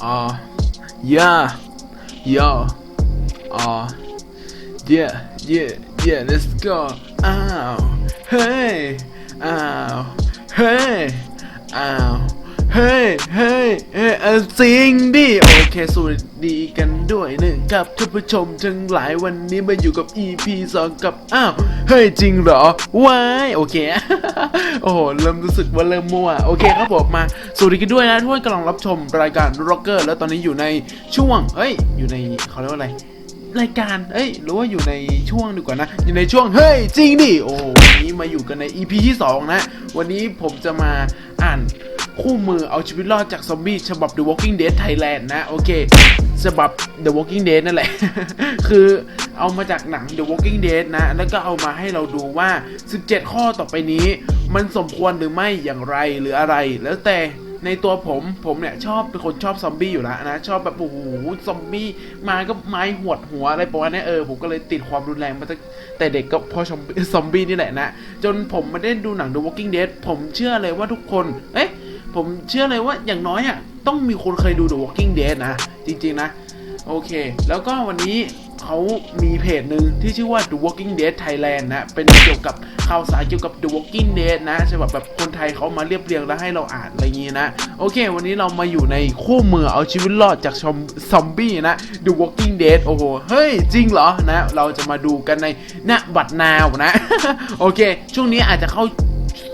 Uh, yeah, yo, uh, yeah, yeah, yeah, let's go. Ow, hey, ow, hey, ow, hey, hey, hey, เออจริงดิโอเคสวัสดีกันด้วยนะครับท่านผู้ชมทั้งหลายวันนี้มาอยู่กับ EP 2 กับ อ้าว เฮ้ย จริงเหรอว้ายโอเค โอ้โห เริ่มรู้สึกว่าเริ่มมั่ว โอเคครับผมมา สวัสดีกันด้วยนะทุกคนกำลังรับชมรายการ Rocker แล้วตอนนี้อยู่ในช่วงเอ้ย อยู่ในเขาเรียกว่าอะไรรายการ เอ้ย หรือว่าอยู่ในช่วงดีกว่านะ อยู่ในช่วง เฮ้ย จริงดิ โอ้วันนี้มาอยู่กันใน EP ที่ 2 นะ วันนี้ผมจะมาอ่าน คู่มือเอาชีวิตรอดจากซอมบี้ฉบับ The Walking Dead Thailand นะ โอเคฉบับ The Walking Dead นั่นแหละ คือเอามาจากหนัง The Walking Dead นะ แล้วก็เอามาให้เราดูว่า 17 ข้อต่อไปนี้ มันสมควรหรือไม่อย่างไรหรืออะไร แล้วแต่ในตัวผมผมเนี่ยชอบเป็นคนชอบซอมบี้อยู่แล้วนะ ชอบแบบโอ้โหซอมบี้มาก็ไม้หวดหัวอะไรประมาณนี้เออผมก็เลยติดความรุนแรงมาตั้งแต่เด็กก็พอซอมบี้นี่แหละนะ จนผมมาได้ดูหนัง The Walking Dead ผมเชื่อเลยว่าทุกคน เอ๊ะ ผมเชื่อเลยว่าอย่างน้อยอะต้องมีคนเคยดู The Walking Dead นะ จริง ๆ นะ โอเค แล้วก็วันนี้เขามีเพจหนึ่งที่ชื่อว่า The Walking Dead Thailand นะ เป็นเกี่ยวกับข่าวสารเกี่ยวกับ The Walking Dead นะใช่แบบแบบคนไทยเขามาเรียบเรียงแล้วให้เราอ่านอะไรอย่างงี้นะ โอเค วันนี้เรามาอยู่ในคู่มือเอาชีวิตรอดจากชอมซอมบี้นะ The Walking Dead โอ้โห เฮ้ย จริงเหรอนะ เราจะมาดูกันในณบัดนาวนะ โอเค ช่วงนี้อาจจะเข้า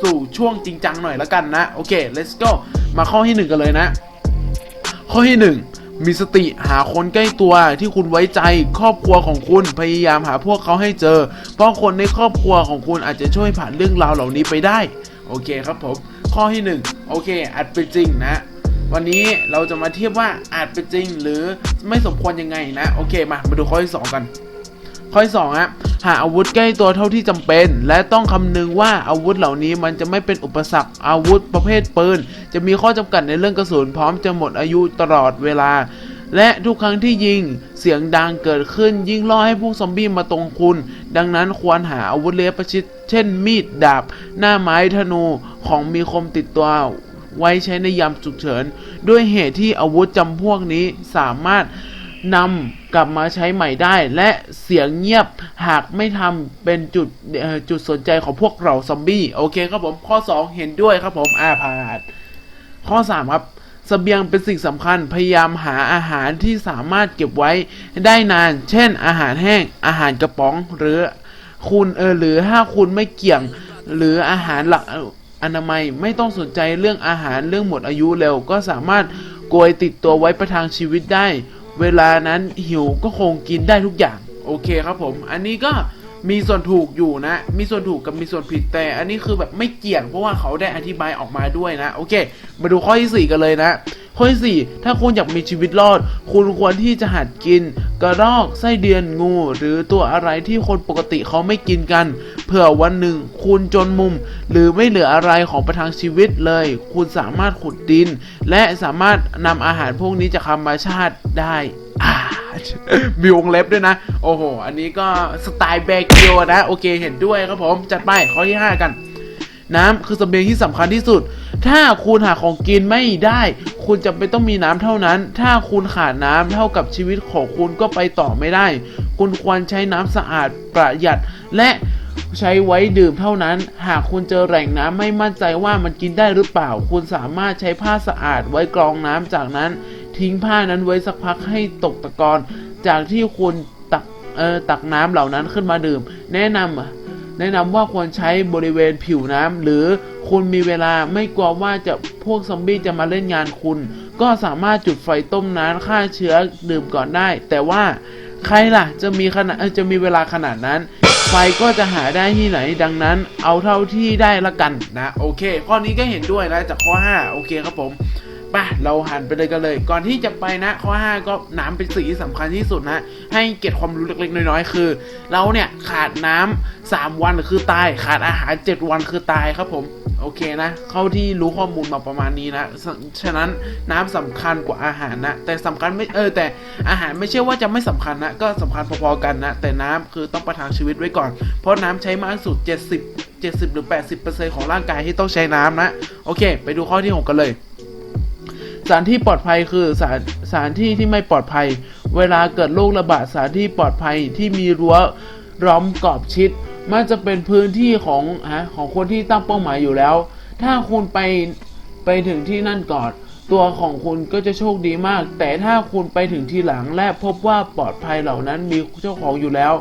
สู่ช่วงจริงจังหน่อยแล้วกันนะ โอเค let's go มาข้อที่หนึ่งกันเลยนะ ข้อที่หนึ่งมีสติหาคนใกล้ตัวที่คุณไว้ใจครอบครัวของคุณพยายามหาพวกเขาให้เจอ เพราะคนในครอบครัวของคุณอาจจะช่วยผ่านเรื่องราวเหล่านี้ไปได้ โอเคครับผม ข้อที่หนึ่งโอเคอาจเป็นจริงนะวันนี้เราจะมาเทียบว่าอาจเป็นจริงหรือไม่สมควรยังไงนะ โอเคมามาดูข้อที่สองกัน ข้อที่สองฮะหาอาวุธใกล้ตัวเท่าที่จำเป็น และต้องคำนึงว่าอาวุธเหล่านี้มันจะไม่เป็นอุปสรรคอาวุธประเภทปืน จะมีข้อจำกัดในเรื่องกระสุนพร้อมจะหมดอายุตลอดเวลา และทุกครั้งที่ยิงเสียงดังเกิดขึ้นยิ่งล่อให้พวกซอมบี้มาตรงคุณ ดังนั้นควรหาอาวุธเล็บประชิด เช่นมีดดาบ หน้าไม้ธนูของมีคมติดตัวไว้ใช้ในยามฉุกเฉิน ด้วยเหตุที่อาวุธจำพวกนี้สามารถ นำกลับมาใช้ใหม่ได้ และเสียงเงียบหากไม่ทำเป็นจุดจุดสนใจของพวกเราซอมบี้โอเคครับผมข้อ 2 เห็นด้วยครับผมอาผ่านข้อ 3 ครับเสบียงเป็นสิ่งสำคัญพยายามหาอาหารที่สามารถเก็บไว้ได้นาน เช่น อาหารแห้ง อาหารกระป๋อง หรือคุณเออหรือถ้าคุณไม่เกี่ยง หรืออาหารหลักอนามัยไม่ต้องสนใจเรื่องอาหารเรื่องหมดอายุเร็ว ก็สามารถโกยติดตัวไว้ประทังชีวิตได้ เวลานั้นหิวก็คงกินได้ทุกอย่าง โอเคครับผม อันนี้ก็ มีส่วนถูกอยู่นะ มีส่วนถูกกับมีส่วนผิดแต่ อันนี้คือแบบไม่เกี่ยงเพราะว่าเขาได้อธิบายออกมาด้วยนะ โอเค มาดูข้อที่สี่กันเลยนะ ข้อที่สี่ถ้าคุณอยากมีชีวิตรอด คุณควรที่จะหัดกิน กระรอกไส้เดือนงู หรือตัวอะไรที่คนปกติเขาไม่กินกันเผื่อวันหนึ่งคุณจนมุม หรือไม่เหลืออะไรของประทังชีวิตเลย คุณสามารถขุดดิน และสามารถนำอาหารพวกนี้จากธรรมชาติได้ มีวงเล็บด้วยนะ โอ้โห อันนี้ก็สไตล์แบกิโอนะ โอเคเห็นด้วยครับผม จัดไปข้อที่ 5 กัน น้ำคือเสบียงที่สำคัญที่สุด ถ้าคุณหาของกินไม่ได้ คุณจะไม่ต้องมีน้ำเท่านั้น ถ้าคุณขาดน้ำเท่ากับชีวิตของคุณก็ไปต่อไม่ได้ คุณควรใช้น้ำสะอาดประหยัดและใช้ไว้ดื่มเท่านั้น หากคุณเจอแหล่งน้ำไม่มั่นใจว่ามันกินได้หรือเปล่า คุณสามารถใช้ผ้าสะอาดไว้กรองน้ำจากนั้น ทิ้งผ้านั้นไว้สักพักให้ตกตะกอนจากที่คุณตักเอ่อตักน้ำเหล่านั้นขึ้นมาดื่ม แนะนำแนะนำว่าควรใช้บริเวณผิวน้ำหรือคุณมีเวลาไม่กลัวว่าจะพวกซอมบี้จะมาเล่นงานคุณ ก็สามารถจุดไฟต้มน้ำฆ่าเชื้อดื่มก่อนได้ แต่ว่าใครล่ะจะมีขนาดจะมีเวลาขนาดนั้น ไฟก็จะหาได้ที่ไหนดังนั้น เอาเท่าที่ได้ละกันนะ โอเค ข้อนี้ก็เห็นด้วยนะจากข้อ 5 โอเคครับผม ไปเราหันไปเลยกันเลย ก่อนที่จะไปนะ ข้อ 5 ก็น้ำเป็นสิ่งที่สำคัญที่สุดนะ ให้เก็บความรู้เล็กๆ น้อยๆ คือ เราเนี่ยขาดน้ำ3วันคือตาย ขาดอาหาร 7 วันคือตายครับผมโอเคนะ เข้าที่รู้ข้อมูลมาประมาณนี้นะ ฉะนั้นน้ำสำคัญกว่าอาหารนะ แต่สำคัญไม่เออแต่อาหารไม่ใช่ว่าจะไม่สำคัญนะ ก็สำคัญพอๆกันนะ แต่น้ำคือต้องประทังชีวิตไว้ก่อน เพราะน้ำใช้มากสุด 70 70 หรือ 80%ของร่างกายที่ต้องใช้น้ำนะ โอเค ไปดูข้อที่ 6 กันเลย สถานที่ปลอดภัยคือสถานสถานที่ที่ไม่ปลอดภัย เวลาเกิดโรคระบาดสถานที่ปลอดภัยที่มีรั้วล้อมกรอบชิด มันจะเป็นพื้นที่ของฮะของคนที่ตั้งเป้าหมายอยู่แล้ว ถ้าคุณไปไปถึงที่นั่นก่อน ตัวของคุณก็จะโชคดีมาก แต่ถ้าคุณไปถึงทีหลังและพบว่าปลอดภัยเหล่านั้นมีเจ้าของอยู่แล้ว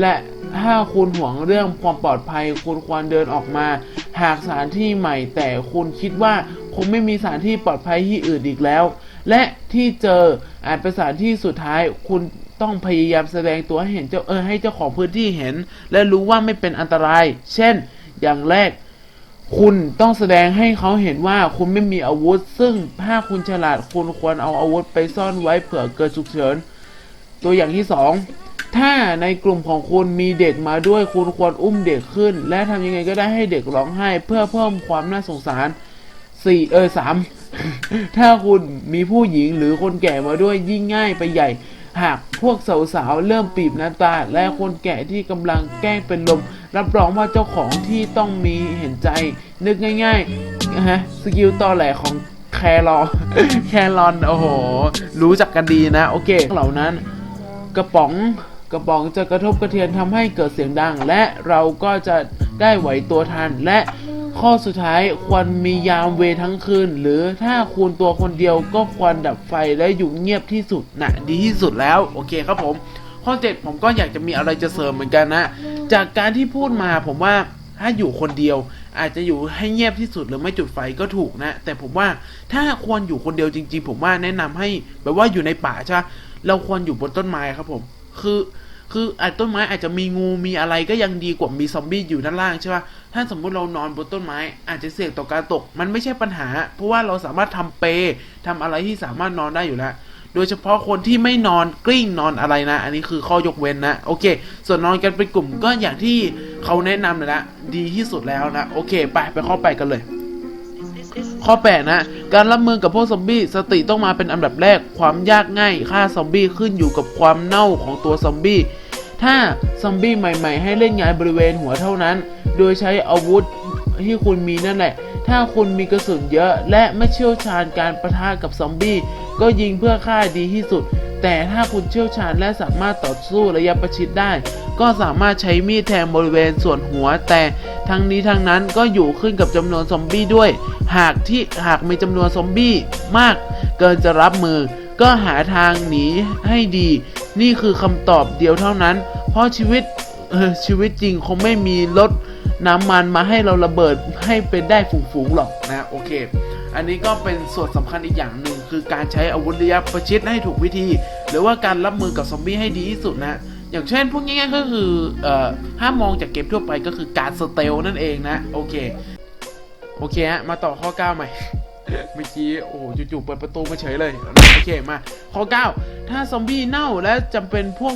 และถ้าคุณห่วงเรื่องความปลอดภัย คุณควรเดินออกมา หากสถานที่ใหม่ แต่คุณคิดว่า คงไม่มีสถานที่ปลอดภัยที่อื่นอีกแล้ว และที่เจออาจเป็นสถานที่สุดท้าย คุณต้องพยายามแสดงตัวให้เห็นเจ้าเออให้เจ้าของพื้นที่เห็น และรู้ว่าไม่เป็นอันตราย เช่น อย่างแรก คุณต้องแสดงให้เขาเห็นว่าคุณไม่มีอาวุธ ซึ่งถ้าคุณฉลาดคุณควรเอาอาวุธไปซ่อนไว้เผื่อเกิดฉุกเฉิน ตัวอย่างที่สองถ้าในกลุ่มของคุณมีเด็กมาด้วยคุณควรอุ้มเด็กขึ้น และทำยังไงก็ได้ให้เด็กร้องไห้ เพื่อเพิ่มความน่าสงสาร สี่เออสามถ้าคุณมีผู้หญิงหรือคนแก่มาด้วยยิ่งง่ายไปใหญ่ หากพวกสาวๆเริ่มปีบน้ำตา และคนแก่ที่กำลังแกล้งเป็นลม รับรองว่าเจ้าของที่ต้องมีเห็นใจ นึกง่ายๆนะฮะสกิลต่อแหลของแครอแครอนโอ้โห รู้จักกันดีนะ โอเค เหล่านั้น กระป๋องกระป๋องจะกระทบกระเทือนทำให้เกิดเสียงดัง และเราก็จะได้ไหวตัวทันและ ข้อสุดท้ายควรมียามเวทั้งคืน หรือถ้าคุณตัวคนเดียวก็ควรดับไฟและอยู่เงียบที่สุดนะดีที่สุดแล้วโอเคครับผม ข้อเจ็ดผมก็อยากจะมีอะไรจะเสริมเหมือนกันนะ จากการที่พูดมาผมว่าถ้าอยู่คนเดียว อาจจะอยู่ให้เงียบที่สุดหรือไม่จุดไฟก็ถูกนะ แต่ผมว่าถ้าควรอยู่คนเดียวจริง ๆ ผมว่าแนะนำให้แบบว่าอยู่ในป่าใช่เราควรอยู่บนต้นไม้ครับผม คือ คืออาจต้นไม้อาจจะมีงูมีอะไรก็ยังดีกว่ามีซอมบี้อยู่ด้านล่างใช่ป่ะถ้าสมมุติเรานอนบนต้นไม้ อาจจะเสี่ยงต่อการตก มันไม่ใช่ปัญหา เพราะว่าเราสามารถทำเปลทำอะไรที่สามารถนอนได้อยู่แล้วโดยเฉพาะคนที่ไม่นอนกลิ้งนอนอะไรนะ อันนี้คือข้อยกเว้นนะ โอเค ส่วนนอนกันเป็นกลุ่มก็อย่างที่เขาแนะนำเลยนะ ดีที่สุดแล้วนะ โอเค ไปไปข้อแปกันเลย ข้อแปดนะ การรับมือกับพวกซอมบี้สติต้องมาเป็นอันดับแรกความยากง่ายฆ่าซอมบี้ขึ้นอยู่กับความเน่าของตัวซอมบี้ถ้าซอมบี้ใหม่ๆ ให้เล่นงานบริเวณหัวเท่านั้น โดยใช้อาวุธที่คุณมีนั่นแหละ ถ้าคุณมีกระสุนเยอะและไม่เชี่ยวชาญการประทะกับซอมบี้ก็ยิงเพื่อฆ่าดีที่สุด แต่ถ้าคุณเชี่ยวชาญและสามารถต่อสู้ระยะประชิดได้ ก็สามารถใช้มีดแทงบริเวณส่วนหัว แต่ทั้งนี้ทั้งนั้นก็อยู่ขึ้นกับจำนวนซอมบี้ด้วย หากที่หากมีจำนวนซอมบี้มาก เกินจะรับมือ ก็หาทางหนีให้ดี นี่คือคำตอบเดียวเท่านั้น เพราะชีวิตชีวิตจริงคงไม่มีรถน้ำมันมาให้เราระเบิดให้เป็นได้ฝูงๆหรอกนะโอเค อันนี้ก็เป็นส่วนสำคัญอีกอย่างหนึ่งคือการใช้อาวุธระยะประชิดให้ถูกวิธี หรือว่าการรับมือกับซอมบี้ให้ดีที่สุดนะอย่างเช่นพวกง่ายๆก็คือเอ่อถ้ามมองจากเกมทั่วไปก็คือการสเตลนั่นเองนะ โอเค โอเคฮะมาต่อข้อ 9 ใหม่เมื่อกี้โอ้โหจู่ๆเปิดประตูมาเฉยเลยโอเคมาข้อ 9 ถ้าซอมบี้เน่าและจำเป็นพวก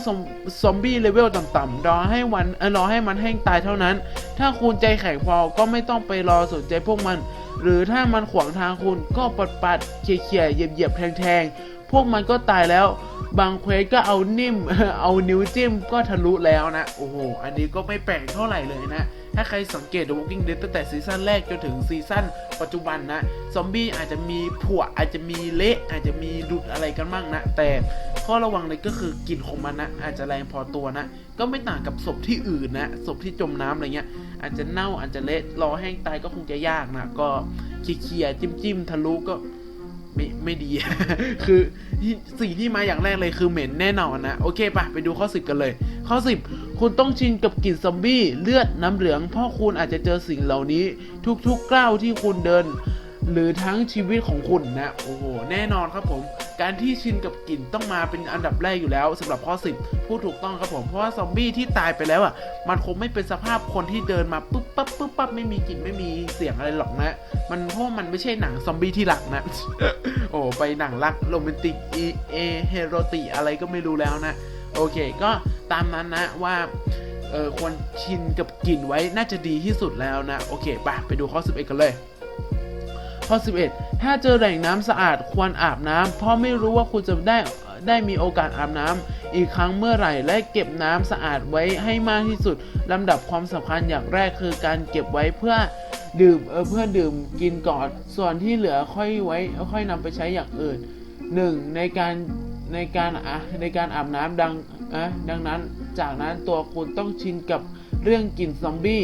ซอมบี้เลเวลต่ำๆรอให้วันรอให้มันแห้งตายเท่านั้น ถ้าคุณใจแข็งพอก็ไม่ต้องไปรอสนใจพวกมัน หรือถ้ามันขวางทางคุณก็ปัดปัดๆเขี่ยๆเหยียบเหยียบๆแทงๆพวกมันก็ตายแล้ว บางเควสก็เอานิ่ม เอานิ้วจิ้มก็ทะลุแล้วนะ โอ้โห อันนี้ก็ไม่แปลกเท่าไหร่เลยนะ ถ้าใครสังเกต The Walking Dead ตั้งแต่ซีซั่นแรกจนถึงซีซั่นปัจจุบันนะ ซอมบี้อาจจะมีผัวอาจจะมีเละอาจจะมีหลุดอะไรกันบ้างนะ แต่ ข้อระวังเลยก็คือกลิ่นของมันนะอาจจะแรงพอตัวนะ ก็ไม่ต่างกับศพที่อื่นนะศพที่จมน้ำอะไรเงี้ย อาจจะเน่าอาจจะเละรอแห้งตายก็คงจะยากนะก็เคลียร์ๆจิ้มๆทะลุก็ไม่ไม่ดี คือที่สิ่งที่มาอย่างแรกเลยคือเหม็นแน่นอนนะ โอเคปะไปดูข้อสิบกันเลย ข้อสิบคุณต้องชินกับกลิ่นซอมบี้เลือดน้ำเหลือง เพราะคุณอาจจะเจอสิ่งเหล่านี้ ทุกๆก้าวที่คุณเดิน หรือทั้งชีวิตของคุณนะโอ้โหแน่นอนครับผม การที่ชินกับกลิ่นต้องมาเป็นอันดับแรกอยู่แล้วสำหรับข้อ 10พูดถูกต้องครับผมเพราะว่าซอมบี้ที่ตายไปแล้วอะมันคงไม่เป็นสภาพคนที่เดินมาปุ๊บปั๊บปุ๊บปั๊บไม่มีกลิ่นไม่มีเสียงอะไรหรอกนะ มันเพราะมันไม่ใช่หนังซอมบี้ที่หลักนะโอ้ไปหนังรักโรแมนติกอีเอเฮโรติอะไรก็ไม่รู้แล้วนะโอเค ก็ตามนั้นนะว่าเออควรชินกับกลิ่นไว้น่าจะดีที่สุดแล้วนะ โอเคไปไปดูข้อ 11 กันเลย ข้อ 11 ถ้าเจอแหล่งน้ำสะอาดควรอาบน้ำเพราะไม่รู้ว่าคุณจะได้ได้มีโอกาสอาบน้ำอีกครั้งเมื่อไหร่ และเก็บน้ำสะอาดไว้ให้มากที่สุดลำดับความสำคัญอย่างแรกคือการเก็บไว้เพื่อดื่มเเพื่อดื่มกินก่อน ส่วนที่เหลือค่อยไว้ค่อยนำไปใช้อย่างอื่นหนึ่งในการในการอะในการอาบน้ำดังอะดังนั้นจากนั้นตัวคุณต้องชินกับเรื่องกลิ่นซอมบี้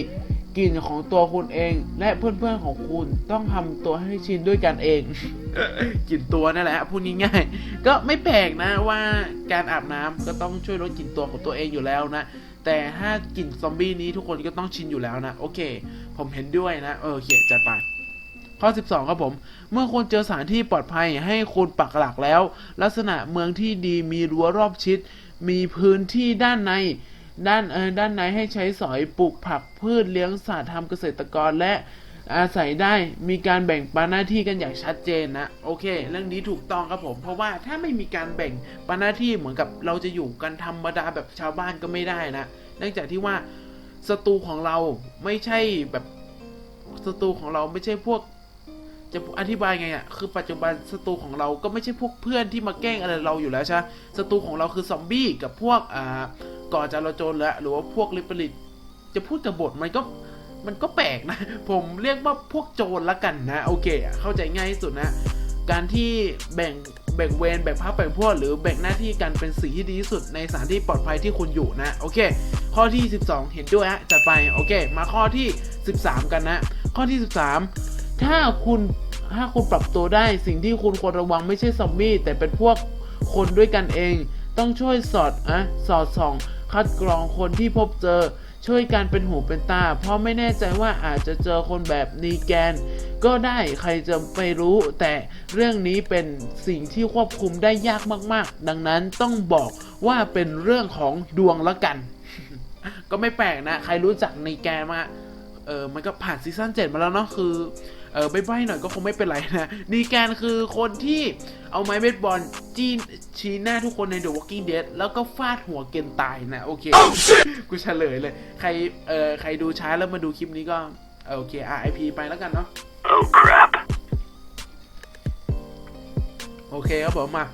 กลิ่นของตัวคุณเอง และเพื่อนๆของคุณต้องทำตัวให้ชินด้วยกันเองกลิ่นตัวนั่นแหละพูดง่ายๆก็ไม่แปลกนะว่าการอาบน้ำก็ต้องช่วยลดกลิ่นตัวของตัวเองอยู่แล้วนะแต่ถ้ากลิ่นซอมบี้นี้ทุกคนก็ต้องชินอยู่แล้วนะโอเค ผมเห็นด้วยนะโอเคจัดไปข้อ 12 ครับผม เมื่อคุณเจอสถานที่ปลอดภัยให้คุณปักหลักแล้ว ลักษณะเมืองที่ดีมีรั้วรอบชิด มีพื้นที่ด้านใน ด้านเออด้านในให้ใช้สอยปลูกผักพืชเลี้ยงสัตว์ทำเกษตรกรและอาศัยได้มีการแบ่งปันหน้าที่กันอย่างชัดเจนนะโอเค เรื่องนี้ถูกต้องครับผม เพราะว่าถ้าไม่มีการแบ่งปันหน้าที่เหมือนกับเราจะอยู่กันธรรมดาแบบชาวบ้านก็ไม่ได้นะเนื่องจากที่ว่าศัตรูของเราไม่ใช่แบบศัตรูของเราไม่ใช่พวก จะอธิบายไงอะคือปัจจุบันศัตรูของเราก็ไม่ใช่พวกเพื่อนที่มาแกล้งอะไรเราอยู่แล้วใช่ไหมศัตรูของเราคือซอมบี้กับพวกอ่า ก่อจราจรและหรือว่าพวกลิปริตจะพูดกับบทมันก็มันก็แปลกนะ ผมเรียกว่าพวกโจรละกันนะ โอเค เข้าใจง่ายที่สุดนะ การที่แบ่งแบ่งเวรแบ่งพักแบ่งพวกหรือแบ่งหน้าที่กันเป็นสิ่งที่ดีที่สุดในสถานที่ปลอดภัยที่คุณอยู่นะ โอเค ข้อที่ 12 เห็นด้วยฮะจัดไป โอเค มาข้อที่ 13 กันนะ ข้อที่ 13 ถ้าคุณถ้าคุณปรับตัวได้สิ่งที่คุณควรระวังไม่ใช่ซอมบี้แต่เป็นพวกคนด้วยกันเอง ต้องช่วยสอดอะสอดส่อง คัดกรองคนที่พบเจอ ช่วยกันเป็นหูเป็นตา เพราะไม่แน่ใจว่าอาจจะเจอคนแบบนีแกน ก็ได้ใครจะไปรู้ แต่เรื่องนี้เป็นสิ่งที่ควบคุมได้ยากมากๆ ดังนั้นต้องบอกว่าเป็นเรื่องของดวงละกัน ก็ไม่แปลกนะ ใครรู้จักนีแกนมาเออมันก็ผ่านซีซั่น7มาแล้วเนาะคือ เออใบ้ๆหน่อยก็คงไม่เป็นไรนะนีแกนคือคนที่เอาไม้เบสบอลจี้ชี้หน้าทุกคนใน The Walking Dead แล้วก็ฟาดหัวเกนตายนะโอเค กูเฉลยเลย ใครเออใครดูช้าแล้วมาดูคลิปนี้ก็เออโอเค RIP ไปแล้วกันเนาะ Oh crap โอเคครับผมมา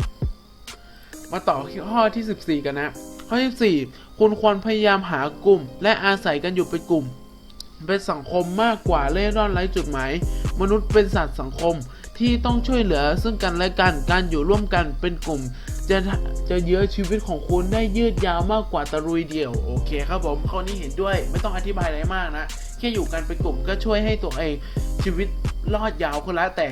มาต่อข้อที่ 14 กันนะ ข้อที่4คุณควรพยายามหากลุ่ม และอาศัยกันอยู่เป็นกลุ่ม เป็นสังคมมากกว่าเล่ร่อนไร้จุดหมาย มนุษย์เป็นสัตว์สังคมที่ต้องช่วยเหลือซึ่งกันและกัน การอยู่ร่วมกันเป็นกลุ่ม จะจะเยื้อชีวิตของคุณได้ยืดยาวมากกว่าตะลุยเดี่ยว โอเคครับผมข้อนี้เห็นด้วยไม่ต้องอธิบายอะไรมากนะ แค่อยู่กันเป็นกลุ่มก็ช่วยให้ตัวเองชีวิตรอดยาวคนละแต่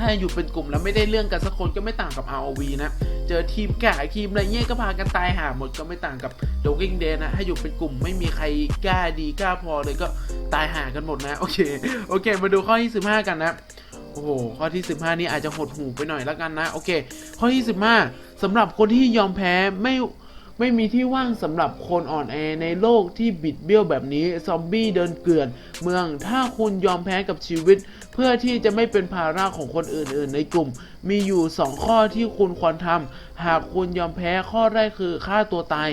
ถ้าอยู่เป็นกลุ่มแล้วไม่ได้เรื่องกันสักคนก็ไม่ต่างกับ ROV นะเจอทีมแก่ทีมอะไรเงี้ยก็พากันตายหาหมดก็ไม่ต่างกับ The Walking Dead นะถ้าอยู่เป็นกลุ่มไม่มีใครกล้าดีกล้าพอเลยก็ตายหากันหมดนะโอเคโอเค มาดูข้อที่15 กันนะโอ้โห ข้อที่ 15 นี่อาจจะหดหูไปหน่อยแล้วกันนะ โอเค ข้อที่ 15สำหรับคนที่ยอมแพ้ไม่ ไม่มีที่ว่างสำหรับคนอ่อนแอในโลกที่บิดเบี้ยวแบบนี้ ซอมบี้เดินเกลื่อน เมืองถ้าคุณยอมแพ้กับชีวิต เพื่อที่จะไม่เป็นภาระของคนอื่น ๆ ในกลุ่ม มีอยู่ 2 ข้อที่คุณควรทำหากคุณยอมแพ้ข้อแรกคือฆ่าตัวตาย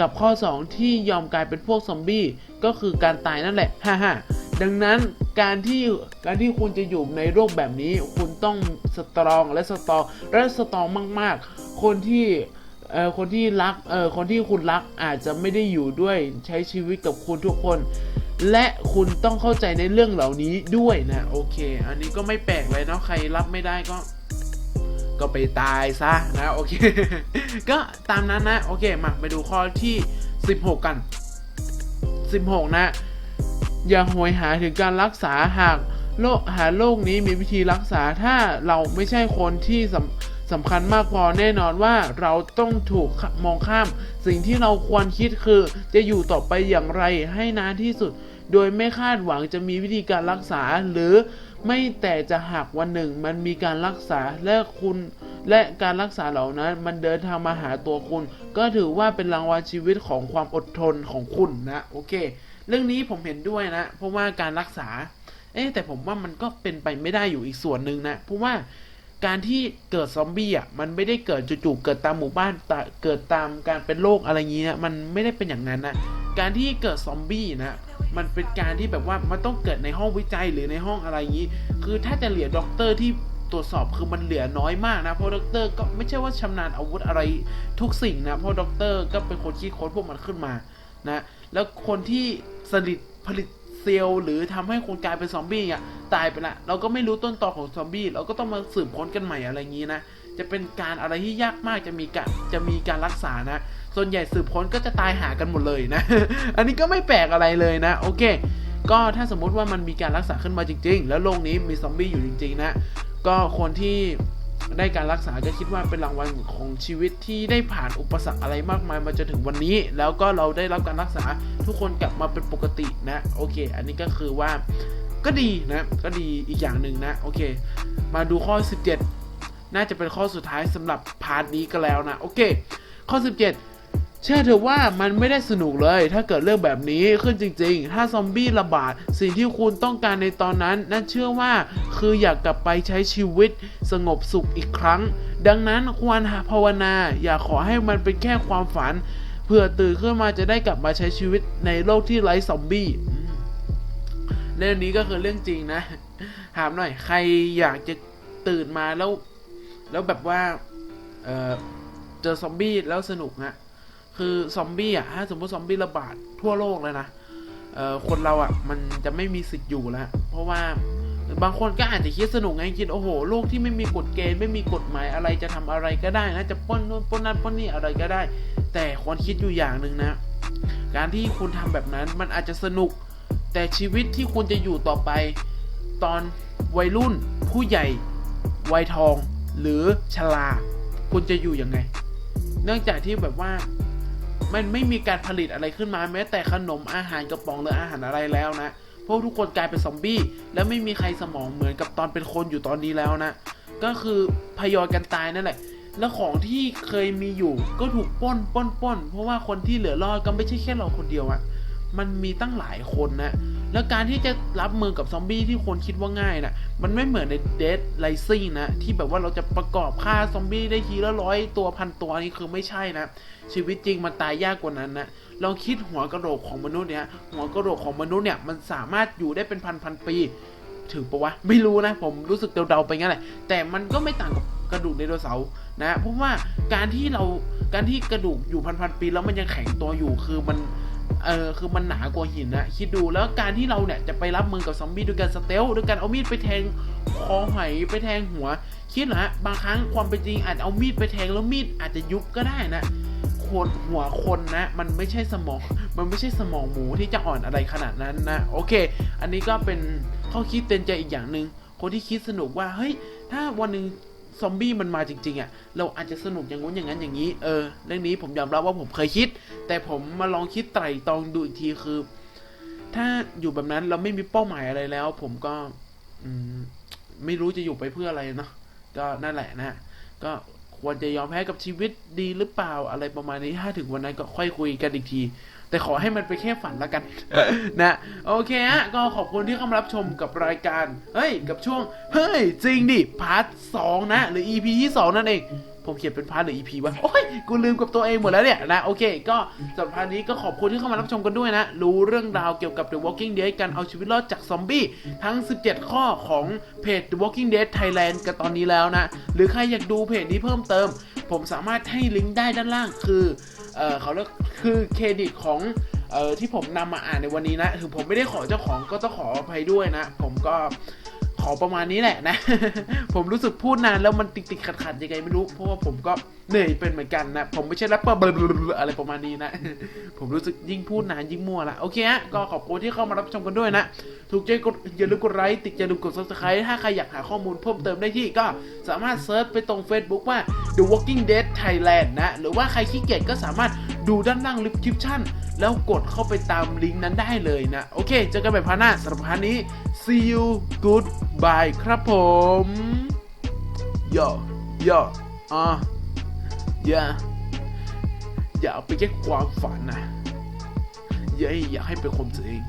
กับข้อ 2 ที่ยอมกลายเป็นพวกซอมบี้ก็คือการตายนั่นแหละฮ่าดังนั้นการที่การที่คุณจะอยู่ในโลกแบบนี้ คุณต้องสตรองและสตรองและสตรองมาก ๆ คนที่ เอ่อคนที่รักเอ่อคนที่คุณรักอาจจะไม่ได้อยู่ด้วยใช้ชีวิตกับคุณทุกคน และคุณต้องเข้าใจในเรื่องเหล่านี้ด้วยนะโอเค อันนี้ก็ไม่แปลกเลยเนาะใครรับไม่ได้ก็ ก็ไปตายซะนะโอเค ก็ตามนั้นนะโอเคมาไปดูข้อที่ 16 กัน 16 นะ อย่าหวยหาถึงการรักษาหากโรคหาโรคนี้มีวิธีรักษาถ้าเราไม่ใช่คนที่สำ สำคัญมากพอแน่นอนว่าเราต้องถูกมองข้าม สิ่งที่เราควรคิดคือ จะอยู่ต่อไปอย่างไรให้นานที่สุด โดยไม่คาดหวังจะมีวิธีการรักษาหรือไม่แต่จะหากวันหนึ่งมันมีการรักษาและคุณ และการรักษาเหล่านั้น มันเดินทางมาหาตัวคุณ ก็ถือว่าเป็นรางวัลชีวิตของความอดทนของคุณนะโอเค เรื่องนี้ผมเห็นด้วยนะ เพราะว่าการรักษา เอ๊แต่ผมว่ามันก็เป็นไปไม่ได้อยู่อีกส่วนหนึ่งนะเพราะว่า การที่เกิดซอมบี้อะมันไม่ได้เกิดจู่ๆเกิดตามหมู่บ้านต่เกิดตามการเป็นโรคอะไรอย่างเงี้ยมันไม่ได้เป็นอย่างนั้นนะการที่เกิดซอมบี้นะมันเป็นการที่แบบว่ามันต้องเกิดในห้องวิจัยหรือในห้องอะไรอย่างงี้ คือถ้าจะเหลือด็อกเตอร์ที่ตรวจสอบคือมันเหลือน้อยมากนะ เพราะด็อกเตอร์ก็ไม่ใช่ว่าชำนาญอาวุธอะไรทุกสิ่งนะ เพราะด็อกเตอร์ก็เป็นคนคิดค้นพวกมันขึ้นมานะ แล้วคนที่สลิดผลิต ซลล์หรือทำให้คนกลายเป็นซอมบี้อะตายไปละเราก็ไม่รู้ต้นตอของซอมบี้เราก็ต้องมาสืบค้นกันใหม่อะไรอย่างนี้นะจะเป็นการอะไรที่ยากมากจะมีการจะมีการรักษานะ ส่วนใหญ่สืบค้นก็จะตายหากันหมดเลยนะ อันนี้ก็ไม่แปลกอะไรเลยนะ โอเค ก็ถ้าสมมุติว่ามันมีการรักษาขึ้นมาจริง ๆ แล้วโลกนี้มีซอมบี้อยู่จริง ๆ นะ ก็คนที่ ได้การรักษาก็คิดว่าเป็นรางวัลของชีวิตที่ได้ผ่านอุปสรรคอะไรมากมายมาจนถึงวันนี้ แล้วก็เราได้รับการรักษาทุกคนกลับมาเป็นปกตินะโอเค อันนี้ก็คือว่าก็ดีนะก็ดีอีกอย่างหนึ่งนะโอเค มาดูข้อ 17 น่าจะเป็นข้อสุดท้ายสำหรับพาร์ทนี้ก็แล้วนะโอเค ข้อ 17 เชื่อเถอะว่ามันไม่ได้สนุกเลย ถ้าเกิดเรื่องแบบนี้ขึ้นจริง ๆ ถ้าซอมบี้ระบาด สิ่งที่คุณต้องการในตอนนั้นนั่นเชื่อว่าคืออยากกลับไปใช้ชีวิตสงบสุขอีกครั้ง ดังนั้นควรภาวนา อย่าขอให้มันเป็นแค่ความฝันเพื่อตื่นขึ้นมาจะได้กลับมาใช้ชีวิตในโลกที่ไร้ซอมบี้เรื่องนี้ก็คือเรื่องจริงนะ ถามหน่อย ใครอยากจะตื่นมาแล้ว แล้วแบบว่า เออเจอซอมบี้แล้วสนุกฮะ คือซอมบี้อะถ้าสมมติซอมบี้ระบาดทั่วโลกเลยนะเอ่อคนเราอะมันจะไม่มีสิทธิ์อยู่แล้ว เพราะว่าบางคนก็อาจจะคิดสนุกไงคิดโอ้โหโลกที่ไม่มีกฎเกณฑ์ไม่มีกฎหมายอะไรจะทำอะไรก็ได้นะจะป้นนู่นป้นนั่นป้นนี่อะไรก็ได้ แต่ควรคิดอยู่อย่างหนึ่งนะ การที่คุณทำแบบนั้นมันอาจจะสนุก แต่ชีวิตที่คุณจะอยู่ต่อไป ตอนวัยรุ่น ผู้ใหญ่วัยทอง หรือชราคุณจะอยู่ยังไง เนื่องจากที่แบบว่า มันไม่มีการผลิตอะไรขึ้นมาแม้แต่ขนมอาหารกระป๋องหรืออาหารอะไรแล้วนะเพราะทุกคนกลายเป็นซอมบี้แล้วไม่มีใครสมองเหมือนกับตอนเป็นคนอยู่ตอนนี้แล้วนะ ก็คือพยอยกันตายนั่นแหละ แล้วของที่เคยมีอยู่ก็ถูกป้นป้นป้นเพราะว่าคนที่เหลือรอดก็ไม่ใช่แค่เราคนเดียวอะ มันมีตั้งหลายคนนะ แล้วการที่จะรับมือกับซอมบี้ที่คนคิดว่าง่ายนะมันไม่เหมือนในเดดไลซิ่งนะ ที่แบบว่าเราจะประกอบฆ่าซอมบี้ได้ทีละร้อยตัวพันตัวนี่คือไม่ใช่นะ ชีวิตจริงมันตายยากกว่านั้นนะลองคิดหัวกระโหลกของมนุษย์เนี่ย หัวกระโหลกของมนุษย์เนี่ยมันสามารถอยู่ได้เป็นพันพันปีถือปะวะ ไม่รู้นะ ผมรู้สึกเดาๆไปงั้นแหละ แต่มันก็ไม่ต่างกับกระดูกไดโนเสาร์นะ เพราะว่าการที่เรา การที่กระดูกอยู่พันพันปีแล้วมันยังแข็งตัวอยู่คือมัน เออคือมันหนากว่าหินนะคิดดูแล้วการที่เราเนี่ยจะไปรับมือกับซอมบี้ด้วยการสเตลด้วยการเอามีดไปแทงคอหอยไปแทงหัว คิดเหรอฮะบางครั้งความเป็นจริงอาจจะเอามีดไปแทงแล้วมีดอาจจะยุบก็ได้นะคนหัวคนนะ มันไม่ใช่สมอง มันไม่ใช่สมองหมูที่จะอ่อนอะไรขนาดนั้นนะ โอเค อันนี้ก็เป็นข้อคิดเตือนใจอีกอย่างหนึ่งคนที่คิดสนุกว่าเฮ้ยถ้าวันหนึ่ง ซอมบี้มันมาจริงๆอะ่ะ เราอาจจะสนุกอย่างงู้นอย่างนั้นอย่างนี้ เออ เรื่องนี้ผมยอมรับว่าผมเคยคิด แต่ผมมาลองคิดไตร่ตรองดูอีกทีคือ ถ้าอยู่แบบนั้นเราไม่มีเป้าหมายอะไรแล้ว ผมก็ อืม ไม่รู้จะอยู่ไปเพื่ออะไรเนาะ ก็นั่นแหละนะ ก็ควรจะยอมแพ้กับชีวิตดีหรือเปล่าอะไรประมาณนี้ ถ้าถึงวันนั้นก็ค่อยคุยกันอีกที แต่ขอให้มันไปนแค่ฝันละกัน นะโอเคฮะก็ขอบคุณที่เข้ามารับชมกับรายการ เฮ้ย กับช่วง เฮ้ย จริงดิพาร์ทสองนะ หรือ EP ที่สองนั่นเองผมเขียนเป็นพาร์ทหรือ EP วะโอ้ย กูลืมกับตัวเองหมดแล้วเนี่ยนะ โอเค ก็สำหรับพาร์ทนี้ก็ขอบคุณที่เข้ามารับชมกันด้วยนะ รู้เรื่องราวเกี่ยวกับ The Walking Dead การเอาชีวิตรอดจากซอมบี้ ทั้ง 17 ข้อของเพจ The Walking Dead Thailand กันตอนนี้แล้วนะ หรือใครอยากดูเพจนี้เพิ่มเติม ผมสามารถให้ลิงก์ได้ด้านล่างคือ เออเขาเรียกคือเครดิตของเออที่ผมนำมาอ่านในวันนี้นะถึงผมไม่ได้ขอเจ้าของก็ต้องขออภัยด้วยนะ ผมก็ ประมาณนี้แหละนะ ผมรู้สึกพูดนานแล้วมันติดติดขัดขัดๆยังไงไม่รู้ เพราะว่าผมก็เหนื่อยเป็นเหมือนกันนะ ผมไม่ใช่แรปเปอร์อะไรประมาณนี้นะ ผมรู้สึกยิ่งพูดนานยิ่งมั่วละโอเคฮะก็ขอบคุณที่เข้ามารับชมกันด้วยนะ ถูกใจกดอย่าลืมกดไลค์ติดอย่าลืมกด subscribe ถ้าใครอยากหาข้อมูลเพิ่มเติมได้ที่ก็สามารถเซิร์ชไปตรง Facebook ว่า The Walking Dead Thailand นะ หรือว่าใครขี้เกียจก็สามารถดูด้านล่างลิฟ description แล้วกดเข้าไปตามลิงก์นั้นได้เลยนะ โอเค เจอกันใหม่พาร์ทหน้าสำหรับพาร์ทนี้ see you goodbye ครับผม yo yo อ่า yeah อย่าเอาไปแก้ความฝันนะอย่าให้อยากให้เป็นความจริง